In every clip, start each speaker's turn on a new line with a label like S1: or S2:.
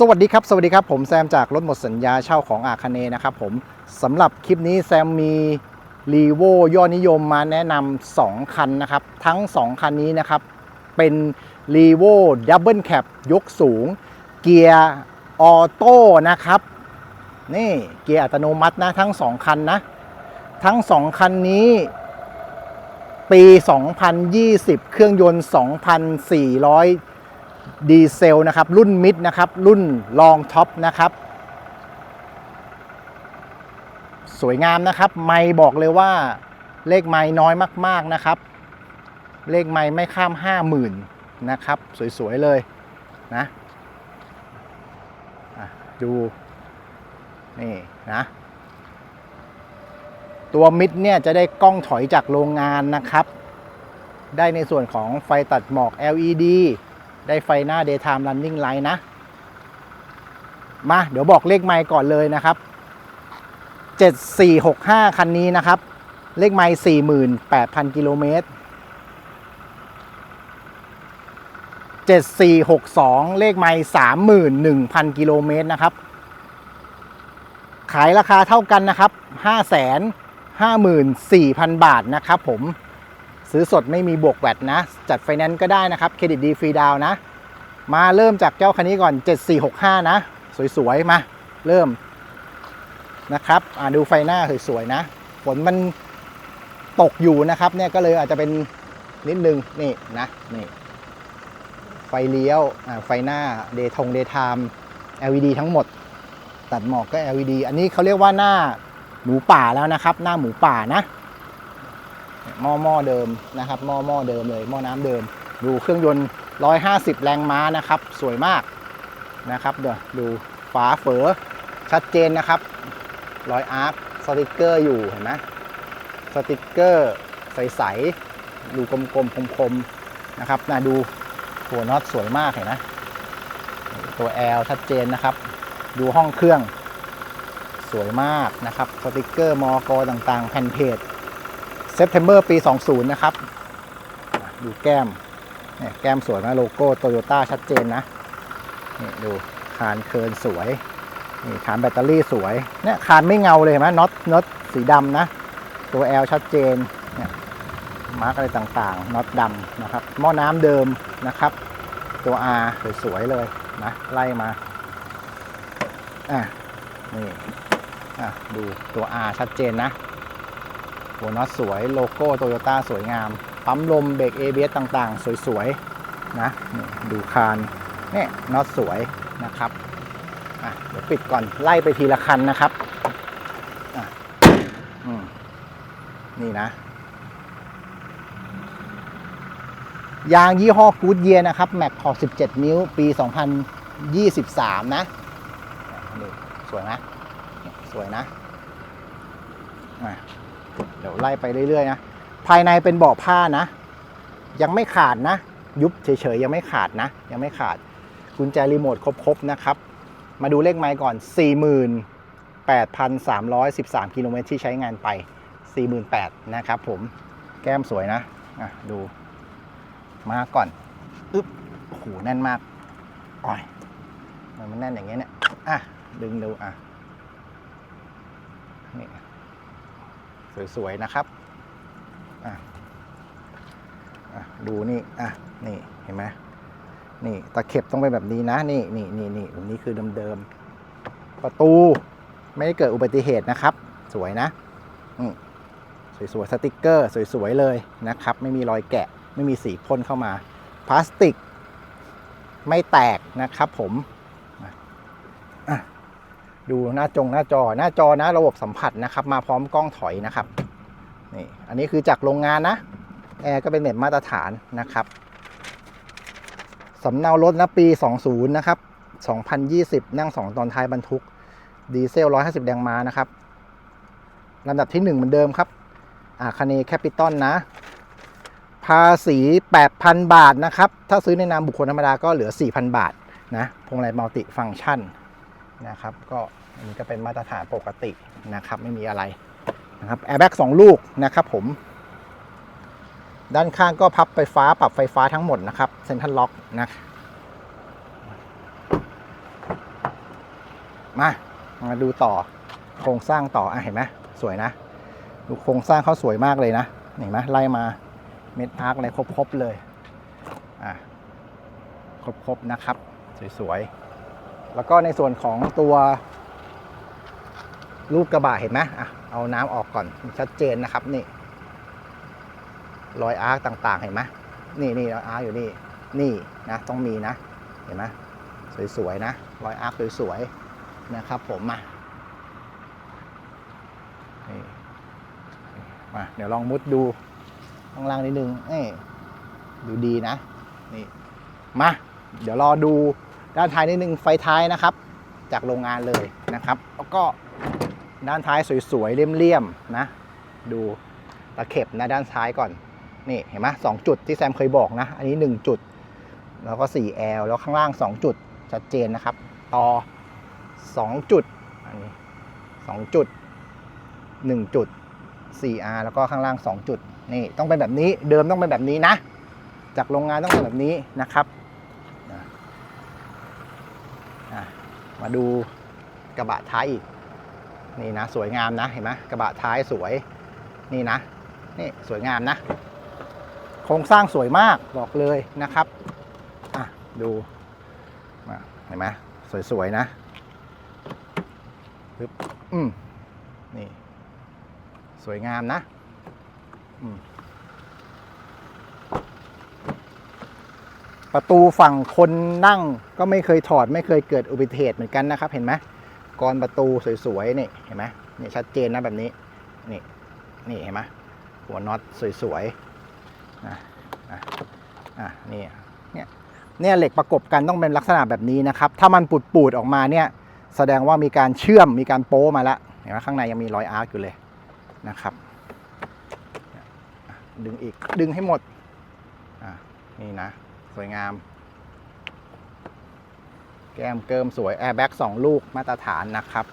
S1: สวัสดีครับ สวัสดีครับ ผมแซมจากรถหมดสัญญาเช่าของอาคาเนนะครับผมสำหรับคลิปนี้แซมมีรีโวยอดนิยมมาแนะนำ2คันนะครับ ทั้ง 2 คันนี้นะครับ เป็นรีโวดับเบิลแคปยกสูง เกียร์ออโต้นะครับ นี่เกียร์อัตโนมัตินะ ทั้ง 2 คันนะ ทั้ง 2 คันนี้ ปี 2020 เครื่องยนต์ 2,400 ดีเซลนะครับ รุ่นมิดนะครับ รุ่นลองท็อปนะครับ สวยงามนะครับ ไม่บอกเลยว่าเลขไม่น้อยมากๆนะครับ เลขไม่ไม่ข้าม 50,000 นะครับ สวย ๆ เลยนะะดู นี่นะ ตัวมิดเนี่ยจะได้กล้องถอยจากโรงงานนะครับ ได้ในส่วนของไฟตัดหมอก LED ได้ไฟหน้า daytime running light นะ มาเดี๋ยวบอกเลขไมค์ก่อนเลยนะครับ 7465 คันนี้นะครับ เลขไมค์48,000 กิโลเมตร 7462 เลขไมค์31,000 กิโลเมตรนะครับ ขายราคาเท่ากันนะครับ 554,000 บาทนะครับผม ซื้อสดไม่มีบวกแวดนะ จัดไฟแนนซ์ก็ได้นะครับ เครดิตดีฟรีดาวนะ มาเริ่มจากเจ้าคันนี้ก่อน 7465 นะ สวยๆ มา เริ่มนะครับดูไฟหน้าสวยๆ นะ ฝนมันตกอยู่นะครับ เนี่ยก็เลยอาจจะเป็นนิดนึง นี่นะ นี่ ไฟเลี้ยว ไฟหน้า เดทงเดทาม LED ทั้งหมด ตัดหมอกก็ LED อันนี้เขาเรียกว่าหน้าหมูป่าแล้วนะครับ หน้าหมูป่านะ หม้อหม้อเดิมนะครับหม้อหม้อเดิมเลยหม้อน้ำเดิม ดูเครื่องยนต์ 150 แรงม้านะครับ สวยมากนะครับเดี๋ยวดูฝาเฝอชัดเจนนะครับรอยอาร์คสติกเกอร์อยู่เห็นไหมสติกเกอร์ใสๆดูกลมๆคมๆนะครับนะดูหัวน็อตสวยมากเห็นไหมตัว L ชัดเจนนะครับ ดูห้องเครื่องสวยมากนะครับสติกเกอร์มอกต่างๆ แผ่นเพจ September ปี 20 นะครับ ดูแก้มเนี่ยแก้มสวยนะโลโก้โตโยต้าชัดเจนนะนี่ดูคานเคินสวยนี่คานแบตเตอรี่สวยเนี่ยคานไม่เงาเลยเห็นไหมน็อตน็อตสีดำนะ ตัว L ชัดเจนเนี่ยมาร์กอะไรต่างๆน็อตดำนะครับหม้อน้ำเดิมนะครับ ตัว R สวยๆเลยนะไล่มาอะนี่อะดูตัว R ชัดเจนนะ หัวน็อตสวยโลโก้โตโยต้าสวยงาม ปั๊มลมเบรก ABS ต่างๆ สวยๆนะดูคานเนี่ยน็อตสวยนะครับอะเดี๋ยวปิดก่อนไล่ไปทีละคันนะครับอะอืมนี่นะ ยางยี่ห้อกูดเยียนะครับ แม็กขอ17 นิ้ว ปี 2023 นะสวยไหมสวยนะอะ ดี๋ยวไล่ไปเรื่อยๆนะภายในเป็นเบาะผ้านะ ยังไม่ขาดนะ ยุบเฉยๆยังไม่ขาดนะ ยังไม่ขาดกุญแจรีโมทครบๆนะครับ มาดูเลขไมล์ก่อน 48,313 กิโลเมตรที่ใช้งานไป 48,000นะครับผมแก้มสวยนะอะดูมาก่อนอึ๊บโอ้โหแน่นมากอ้อยมันแน่นอย่างเงี้ยเนี่ยอะดึงดูอะนี่ สวยๆนะครับดูนี่อะนี่เห็นไหมนี่ตะเข็บต้องเป็นแบบนี้นะนี่นี่นี่นี่แบบนี้คือเดิมๆประตูไม่ได้เกิดอุบัติเหตุนะครับ สวยนะอืสวยๆสติกเกอร์ สวยๆเลยนะครับ ไม่มีรอยแกะ ไม่มีสีพ่นเข้ามา พลาสติก ไม่แตกนะครับผม ดูหน้าจงหน้าจอหน้าจอนะระบบสัมผัสนะครับ มาพร้อมกล้องถอยนะครับนี่อันนี้คือจากโรงงานนะแอร์ก็เป็นเน็ตมาตรฐานนะครับสำเนารถนะปี 20 นะครับ 2020 นั่ง 2 ตอนท้ายบรรทุก ดีเซล 150แรงม้านะครับลำดับที่ 1 เหมือนเดิมครับอาคาเนแคปิตอลนะ ภาษี 8,000 บาทนะครับ ถ้าซื้อในนามบุคคลธรรมดาก็เหลือ 4,000 บาทนะพวงมาลัยมัลติฟังก์ชันนะครับ ก็ อันนี้ก็เป็นมาตรฐานปกตินะครับไม่มีอะไรนะครับแอร์แบ็กสองลูกนะครับผม ด้านข้างก็พับไฟฟ้าปรับไฟฟ้าทั้งหมดนะครับเซ็นทรัลล็อกนะมามาดูต่อโครงสร้างต่ออะเห็นไหมสวยนะดูโครงสร้างเขาสวยมากเลยนะเห็นไหมไล่มาเม็ดอาร์คอะไรครบๆเลยอะครบๆนะครับ สวยๆ แล้วก็ในส่วนของตัว รูปกระบะเห็นไหมอะเอาน้ำออกก่อนชัดเจนนะครับนี่ รอยอาร์คต่างๆเห็นไหมนี่นี่รอยอาร์คอยู่นี่นี่นะต้องมีนะ เห็นไหมสวยๆนะรอยอาร์คสวยๆนะครับผมมานี่มาเดี๋ยวลองมุดดูข้างล่างนิดนึงนี่ดูดีนะนี่มาเดี๋ยวรอดูด้านท้ายนิดนึงไฟท้ายนะครับ จากโรงงานเลยนะครับ แล้วก็ ด้านท้ายสวยๆเลี่ยมๆนะ ดูตะเข็บนะด้านซ้ายก่อน นี่เห็นไหมสองจุดที่แซมเคยบอกนะ อันนี้ 1 จุด แล้วก็ 4L แล้วข้างล่าง 2 จุดชัดเจนนะครับ ต่อ 2 จุด อันนี้ 2 จุด 1 จุด 4R แล้วก็ข้างล่าง 2 จุด นี่ต้องเป็นแบบนี้ เดิมต้องเป็นแบบนี้นะ จากโรงงานต้องเป็นแบบนี้นะครับ มาดูกระบะท้ายอีก นี่นะสวยงามนะเห็นไหมกระบะท้ายสวยนี่นะนี่สวยงามนะ โครงสร้างสวยมากบอกเลยนะครับอะดูเห็นไหมสวยๆนะปึ๊บอืมนี่สวยงามนะอืมประตูฝั่งคนนั่งก็ไม่เคยถอดไม่เคยเกิดอุบัติเหตุเหมือนกันนะครับ เห็นไหม กรประตูสวยๆนี่เห็นไหมนี่ชัดเจนนะแบบนี้นี่นี่เห็นไหมหัวน็อตสวยๆนะอะอะนี่เนี่ยเนี่ยเหล็กประกบกันต้องเป็นลักษณะแบบนี้นะครับ ถ้ามันปูดปูดๆออกมาเนี่ยแสดงว่ามีการเชื่อมมีการโป้มาแล้วเห็นไหมข้างในยังมีรอยอาร์คอยู่เลยนะครับ ดึงอีกดึงให้หมดอะนี่นะ สวยงาม แก้มเกิมสวยแอร์แบ็กสองลูกมาตรฐานนะครับ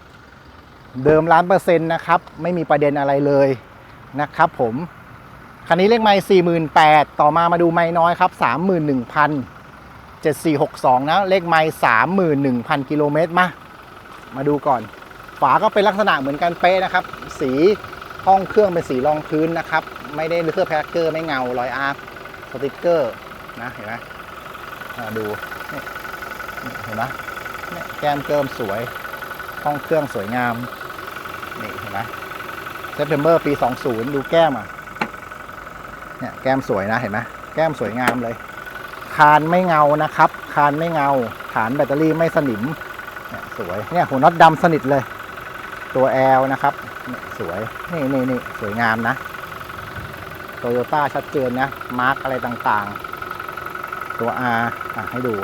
S1: เดิมล้านเปอร์เซ็นต์นะครับ ไม่มีประเด็นอะไรเลยนะครับผม คันนี้เลขไมล์สี่หมื่นแปดต่อมามาดูไม้น้อยครับสามหมื่นหนึ่งพันเจ็ดสี่หกสองนะ เลขไมล์สามหมื่นหนึ่งพันกิโลเมตรมา มาดูก่อน ฝาก็เป็นลักษณะเหมือนกันเป๊ะนะครับ สีห้องเครื่องเป็นสีรองพื้นนะครับ ไม่ได้เคลือบแพคเกอร์ไม่เงารอยอาร์สติกเกอร์นะเห็นไหมอ่าดู เห็นไหมแก้มเกิมสวย ห้องเครื่องสวยงาม นี่เห็นไหมเซปเทมเบอร์ปี 20 ดูแก้มอะ เนี่ยแก้มสวยนะเห็นไหมแก้มสวยงามเลย คานไม่เงานะครับ คานไม่เงา ฐานแบตเตอรี่ไม่สนิม เนี่ยสวย เนี่ยหัวน็อตดำสนิทเลย ตัว L นะครับ สวย นี่นี่นี่สวยงามนะโตโยต้าชัดเจนนะ มาร์กอะไรต่างๆ ตัว R อะให้ดู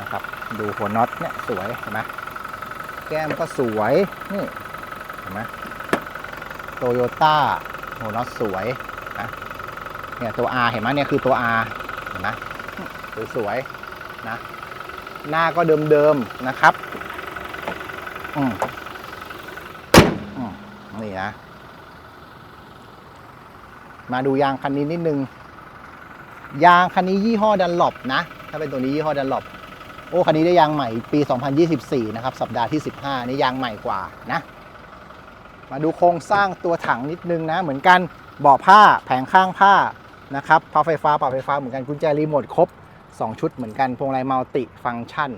S1: นะครับ ดูหัวน็อตเนี่ยสวยเห็นไหมแก้มก็สวยนี่เห็นไหมโตโยต้าโหน็อตสวยนะเนี่ยตัว R เห็นไหมเนี่ยคือตัว R เห็นไหมสวยๆนะหน้าก็เดิมๆนะครับอืมอืมนี่นะ มาดูยางคันนี้นิดนึง ยางคันนี้ยี่ห้อดันหลบนะ ถ้าเป็นตัวนี้ยี่ห้อดันหลบ โอ้คันนี้ได้ยางใหม่ปี 2024 นะครับ สัปดาห์ที่ 15 นี่ยางใหม่กว่านะ มาดูโครงสร้างตัวถังนิดนึงนะ เหมือนกันเบาะผ้าแผงข้างผ้านะครับพาไฟฟ้าปรับไฟฟ้าเหมือนกันกุญแจรีโมทครบ 2 ชุดเหมือนกันพวงมาลัยมัลติฟังก์ชัน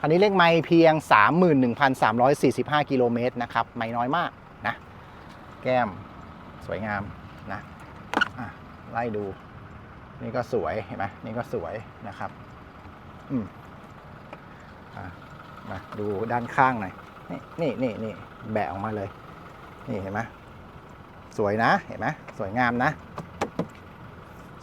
S1: คันนี้เลขไมล์เพียง 31,345 กิโลเมตรนะครับ ไม่น้อยมากนะ แก้มสวยงามนะอะไล่ดู นี่ก็สวยเห็นไหมนี่ก็สวยนะครับ อืม มาดูด้านข้างหน่อยนี่นี่นี่นี่แบะออกมาเลย นี่เห็นไหมสวยนะ เห็นไหมสวยงามนะ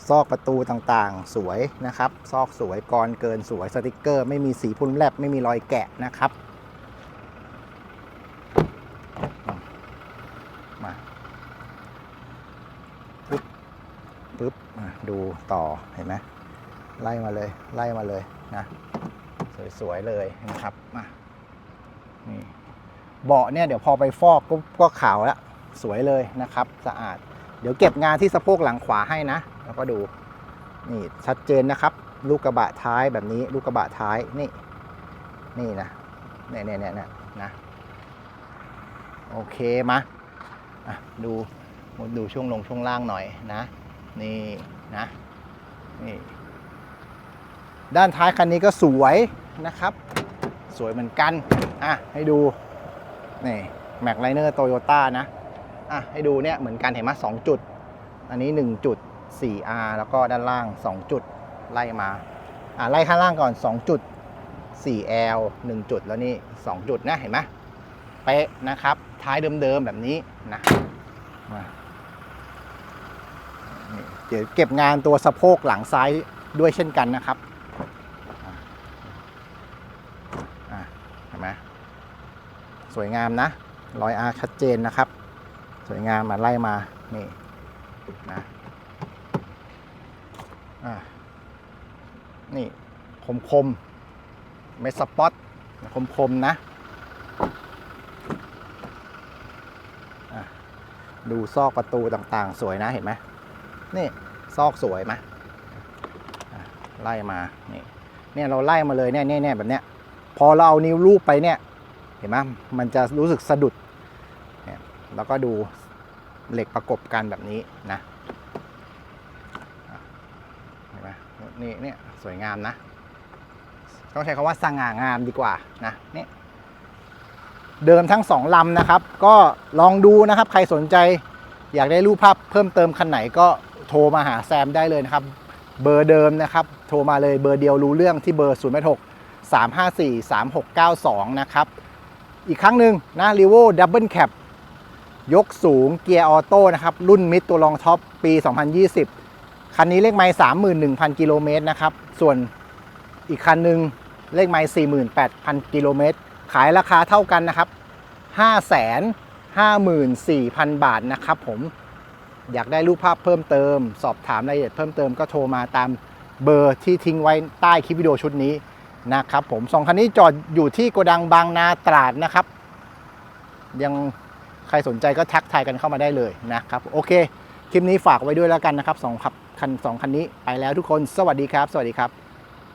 S1: ซอกประตูต่างๆ สวยนะครับ ซอกสวยกรเกินสวยสติกเกอร์ ไม่มีสีพุ่นแลบไม่มีรอยแกะนะครับมาปึ๊บปึ๊บดูต่อเห็นไหมไล่มาเลยไล่มาเลยนะ สวยๆเลยนะครับมานี่เบาะเนี่ยเดี๋ยวพอไปฟอกก็ก็ขาวแล้วสวยเลยนะครับ สะอาด เดี๋ยวเก็บงานที่สะโพกหลังขวาให้นะ แล้วก็ดูนี่ชัดเจนนะครับ ลูกกระบะท้ายแบบนี้ ลูกกระบะท้ายนี่นี่นะเนี่ยเนี่ยเนี่ยเนี่ยนะโอเคมาอะดูดูช่วงลงช่วงล่างหน่อยนะ นี่นะนี่ด้านท้ายคันนี้ก็สวย นะครับ สวยเหมือนกัน อะ ให้ดู นี่แม็กไลเนอร์โตโยต้านะ อะ ให้ดูเนี่ย เหมือนกันเห็นไหมสองจุด อันนี้ 1 จุด 4R แล้วก็ด้านล่าง 2 จุด ไล่มา อะ ไล่ข้างล่างก่อน 2 จุด 4L 1 จุดแล้วนี่ 2 จุดนะ เห็นไหมเป๊ะนะครับ ท้ายเดิมๆ แบบนี้นะมาเดี๋ยวเก็บงานตัวสะโพกหลังซ้ายด้วยเช่นกันนะครับ อะเห็นไหมส วยงามนะ รอยอาร์ชัดเจนนะครับ สวยงามมาไล่มา นี่นะนี่คมคมเมสสปอตคมคมนะ ดูซอกประตูต่างๆ สวยนะเห็นไหมนี่ซอกสวยไหมไล่มา นี่เนี่ยเราไล่มาเลยเนี่ยเนี่ยเนี่ยแบบเนี้ยพอเราเอานิ้วลูบไปเนี่ย เห็นไหมมันจะรู้สึกสะดุด แล้วก็ดูเหล็กประกบกันแบบนี้นะเห็นไหมนี่เนี่ยสวยงามนะ ต้องใช้คำว่าสง่างามดีกว่านะนี่เดิมทั้งสองลำนะครับ ก็ลองดูนะครับ ใครสนใจอยากได้รูปภาพเพิ่มเติมคันไหนก็โทรมาหาแซมได้เลยนะครับ เบอร์เดิมนะครับ โทรมาเลยเบอร์เดียวรู้เรื่องที่เบอร์ 0 6 354 3692 นะครับ อีกครั้งหนึ่งนะ r ีโวดับเบิลแคปยกสูงเกียร์ออโต้นะครับ รุ่นมิดตัวรองท็อปปี 2020 คันนี้เลขไมล์31,000 กิโลเมตรนะครับ ส่วนอีกคันหนึ่งเลขไมล์48,000 กิโลเมตร ขายราคาเท่ากันนะครับ 554,000 บาทนะครับผมอยากได้รูปภาพเพิ่มเติม สอบถามรายละเอียดเพิ่มเติมก็โทรมาตามเบอร์ที่ทิ้งไว้ใต้คลิปวิดีโอชุดนี้ นะครับผมสองคันนี้จอดอยู่ที่โกดังบางนาตราดนะครับ ยังใครสนใจก็ทักทายกันเข้ามาได้เลยนะครับโอเคคลิปนี้ฝากไว้ด้วยแล้วกันนะครับสองขับคันสองคันนี้ไปแล้วทุกคนสวัสดีครับ สวัสดีครับ